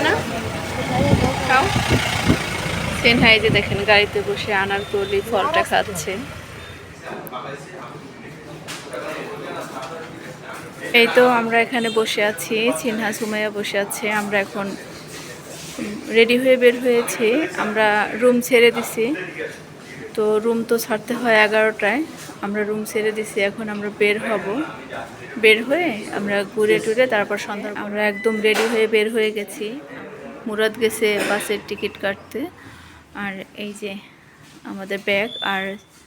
না? খাও। যে দেখেন, গাড়িতে বসে আনার আনারকলি ফলটা খাচ্ছে। এই তো আমরা এখানে বসে আছি চিনহা সুমাইয়া বসে আছে। আমরা এখন রেডি হয়ে বের হয়েছি। আমরা রুম ছেড়ে দিছি। তো রুম তো ছাড়তে হয় এগারোটায়। আমরা রুম ছেড়ে দিছি এখন আমরা বের হব। বের হয়ে আমরা ঘুরে টুরে তারপর সন্ধ্যা আমরা একদম রেডি হয়ে বের হয়ে গেছি। মুরাদ গেছে বাসের টিকিট কাটতে। আর এই যে আমাদের ব্যাগ আর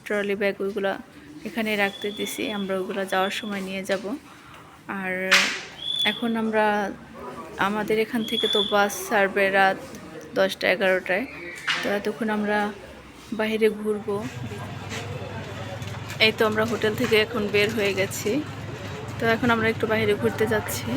ট্রলি ব্যাগ ওইগুলো এখানে রাখতে দিছি। আমরা ওইগুলো যাওয়ার সময় নিয়ে যাব। আর এখন আমরা আমাদের এখান থেকে তো বাস ছাড়বে রাত দশটা এগারোটায়। তো এতক্ষণ আমরা বাইরে ঘুরবো। এই তো আমরা হোটেল থেকে এখন বের হয়ে গেছি। তো এখন আমরা একটু বাইরে ঘুরতে যাচ্ছি।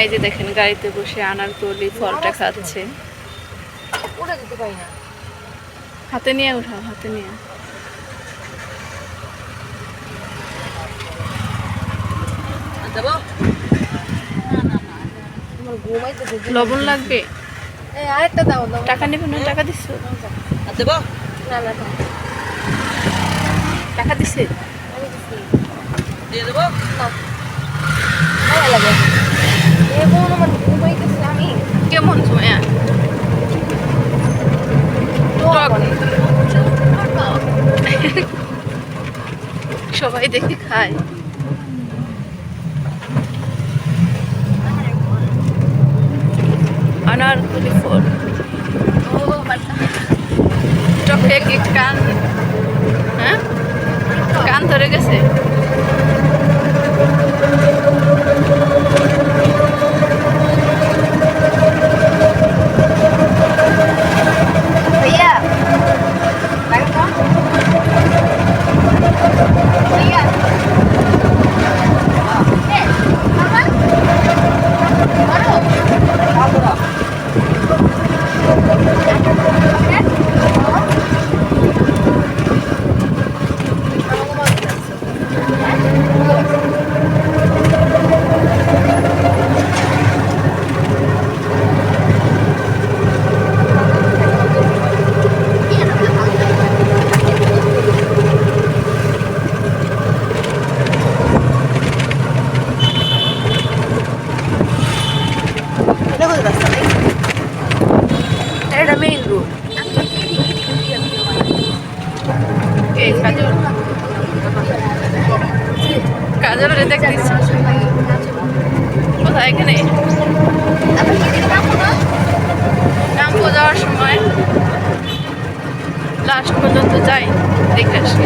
হাই যে দেখেন গাড়িতে বসে আনার আনারকলি ফলটা খাচ্ছে। হাতে নিয়ে উঠাও হাতে নিয়ে। ঘুমাইতে লবণ লাগবে? এই টাকা নেবে না? টাকা দিচ্ছ দেবো না না না। টাকা দিচ্ছে দিয়ে দেবো? না লাগে। এবং আমার ঘুম হইতেছে আমি কেমন সময় সবাই দেখে খায়। আনারকলি ফল। টকে কান? হ্যাঁ? কান ধরে গেছে? এখানে রামপুর যাওয়ার সময় লাস্ট পর্যন্ত যাই দেখে আসি।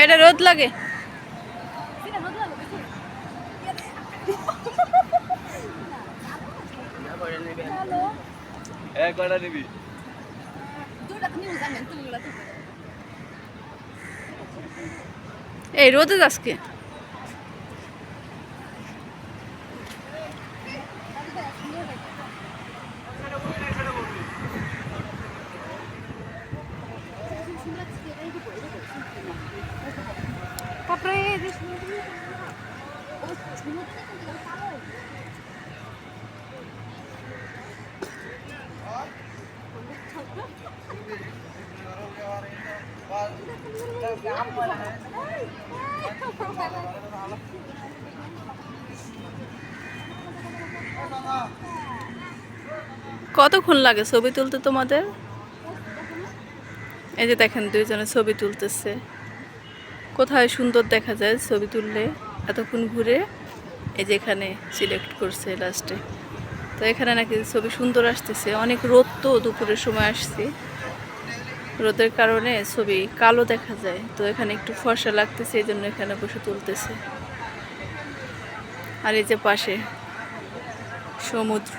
এটা রোদ লাগে? কটা এই রোদে আজকে কতক্ষণ লাগে ছবি তুলতে তোমাদের? এই যে দেখেন দুইজনে ছবি তুলতেছে। কোথায় সুন্দর দেখা যায় ছবি তুললে, এতক্ষণ ঘুরে এই যে এখানে সিলেক্ট করছে লাস্টে তো এখানে নাকি ছবি সুন্দর আসতেছে, অনেক রোদ তো দুপুরের সময় আসছে। রোদের কারণে ছবি কালো দেখা যায়, তো এখানে একটু ফর্সা লাগতেছে এই জন্য এখানে বসে তুলতেছে। আর এই যে পাশে সমুদ্র,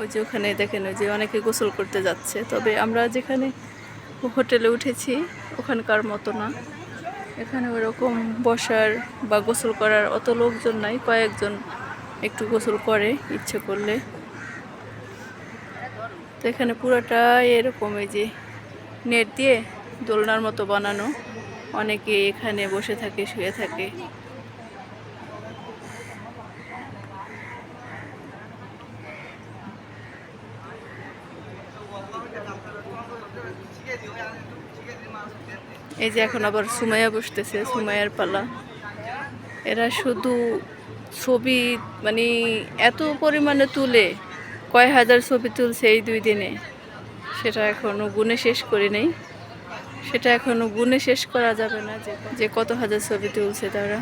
ওই যে ওখানে দেখেন, ওই যে অনেকে গোসল করতে যাচ্ছে। তবে আমরা যেখানে হোটেলে উঠেছি, ওখানকার মতো না। এখানে ওরকম বসার বা গোসল করার অত লোকজন নাই, কয়েকজন একটু গোসল করে ইচ্ছে করলে। তো এখানে পুরোটাই এরকম এই যে নেট দিয়ে দোলনার মতো বানানো। অনেকে এখানে বসে থাকে, শুয়ে থাকে। এই যে এখন আবার সুমাইয়া বসতেছে, সুমাইয়ার পালা। এরা শুধু ছবি মানে এত পরিমাণে তুলে। কয় হাজার ছবি তুলছে এই দুই দিনে। সেটা এখনও গুনে শেষ করি নেই। সেটা এখনও গুনে শেষ করা যাবে না যে কত হাজার ছবি তুলছে তারা।